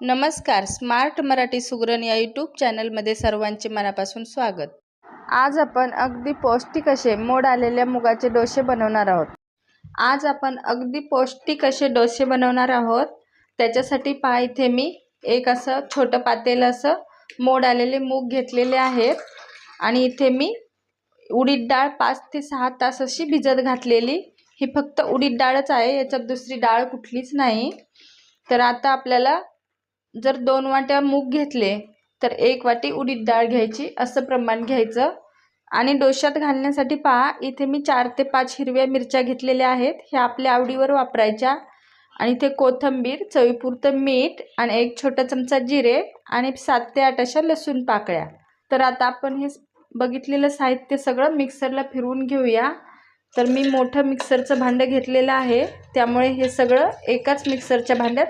नमस्कार स्मार्ट मराठी सुगरण या यूट्यूब चॅनलमध्ये सर्वांचे मनापासून स्वागत. आज आपण अगदी पौष्टिक असे मोड आलेल्या मुगाचे डोसे बनवणार आहोत. आज आपण अगदी पौष्टिक असे डोसे बनवणार आहोत. त्याच्यासाठी पहा इथे मी एक असं छोटं पातेल असं मोड आलेले मूग घेतलेले आहेत. आणि इथे मी उडीद डाळ पाच ते सहा तास अशी भिजत घातलेली. ही फक्त उडीद डाळच आहे याच्यात दुसरी डाळ कुठलीच नाही. तर आता आपल्याला जर दोन वाट्या मूग घेतले तर एक वाटी उडीद डाळ घ्यायची असं प्रमाण घ्यायचं. आणि डोशात घालण्यासाठी पहा इथे मी चार ते पाच हिरव्या मिरच्या घेतलेल्या आहेत. ह्या आपल्या आवडीवर वापरायच्या. आणि इथे कोथिंबीर चवीपुरतं मीठ आणि एक छोटा चमचा जिरे आणि सात ते आठ अशा लसूण पाकळ्या. तर आता आपण हे बघितलेलं साहित्य सगळं मिक्सरला फिरवून घेऊया. तर मी मोठं मिक्सरचं भांडं घेतलेलं आहे. त्यामुळे हे सगळं एकाच मिक्सरच्या भांड्यात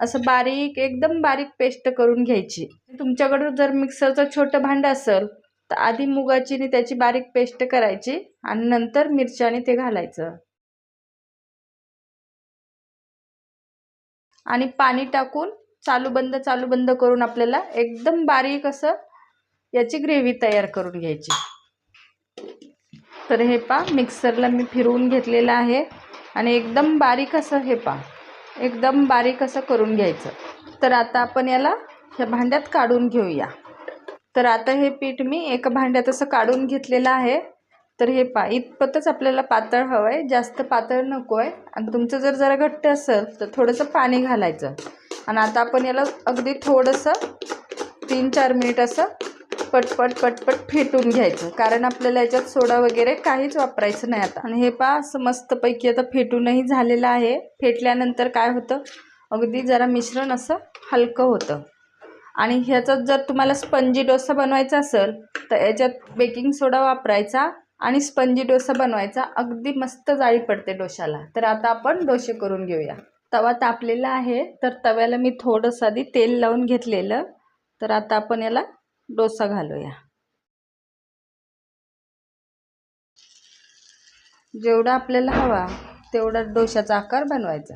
असं बारीक एकदम बारीक पेस्ट करून घ्यायची. तुमच्याकडं जर मिक्सरचं छोटं भांडं असेल तर आधी मुगाची आणि त्याची बारीक पेस्ट करायची आणि नंतर मिरच्याने ते घालायचं. आणि पाणी टाकून चालू बंद चालू बंद करून आपल्याला एकदम बारीक असं याची ग्रेव्ही तयार करून घ्यायची. तर हे पा मिक्सरला मी फिरवून घेतलेलं आहे आणि एकदम बारीक असं हे पा एकदम बारीक असं करून घ्यायचं. तर आता आपण याला ह्या भांड्यात काढून घेऊया. तर आता हे पीठ मी एका भांड्यात असं काढून घेतलेलं आहे. तर हे पा इतपतच आपल्याला पातळ हवं आहे जास्त पातळ नको आहे आणि तुमचं जर जरा घट्ट असेल तर थोडंसं पाणी घालायचं. आणि आता आपण याला अगदी थोडंसं तीन चार मिनिट असं पटपट पटपट फेटून घ्यायचं. कारण आपल्याला याच्यात सोडा वगैरे काहीच वापरायचं नाही आता. आणि हे पा असं मस्तपैकी आता फेटूनही झालेलं आहे. फेटल्यानंतर काय होतं? अगदी जरा मिश्रण असं हलकं होतं. आणि ह्याच्यात जर तुम्हाला स्पंजी डोसा बनवायचा असेल तर याच्यात बेकिंग सोडा वापरायचा आणि स्पंजी डोसा बनवायचा. अगदी मस्त जाळी पडते डोशाला. तर आता आपण डोसे करून घेऊया. तवा तापलेला आहे. तर तव्याला मी थोडंसं आधी तेल लावून घेतलेलं. तर आता आपण याला डोसा घालूया. जेवढा आपल्याला हवा तेवढा डोशाचा आकार बनवायचा.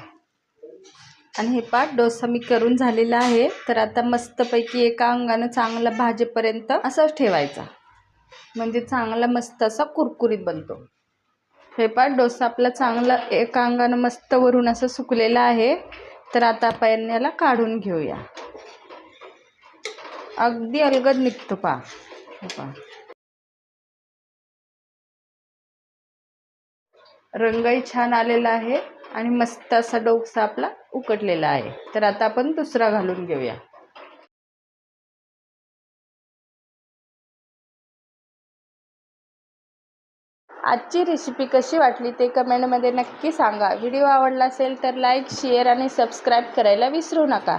आणि हे पाठ डोसा मी करून झालेला आहे. तर आता मस्तपैकी एका अंगानं चांगला भाजेपर्यंत असंच ठेवायचा. म्हणजे चांगला मस्त असा कुरकुरीत बनतो. हे पाठ डोसा आपला चांगला एका अंगानं मस्त वरून असं सुकलेला आहे. तर आता आपण याला काढून घेऊया. अगदी अलगद निघतो पा पा रंगही छान आलेला आहे आणि मस्त असा डोकसा आपला उकटलेला आहे. तर आता आपण दुसरा घालून घेऊया. आजची रेसिपी कशी वाटली ते कमेंटमध्ये नक्की सांगा. व्हिडिओ आवडला असेल तर लाईक शेअर आणि सबस्क्राईब करायला विसरू नका.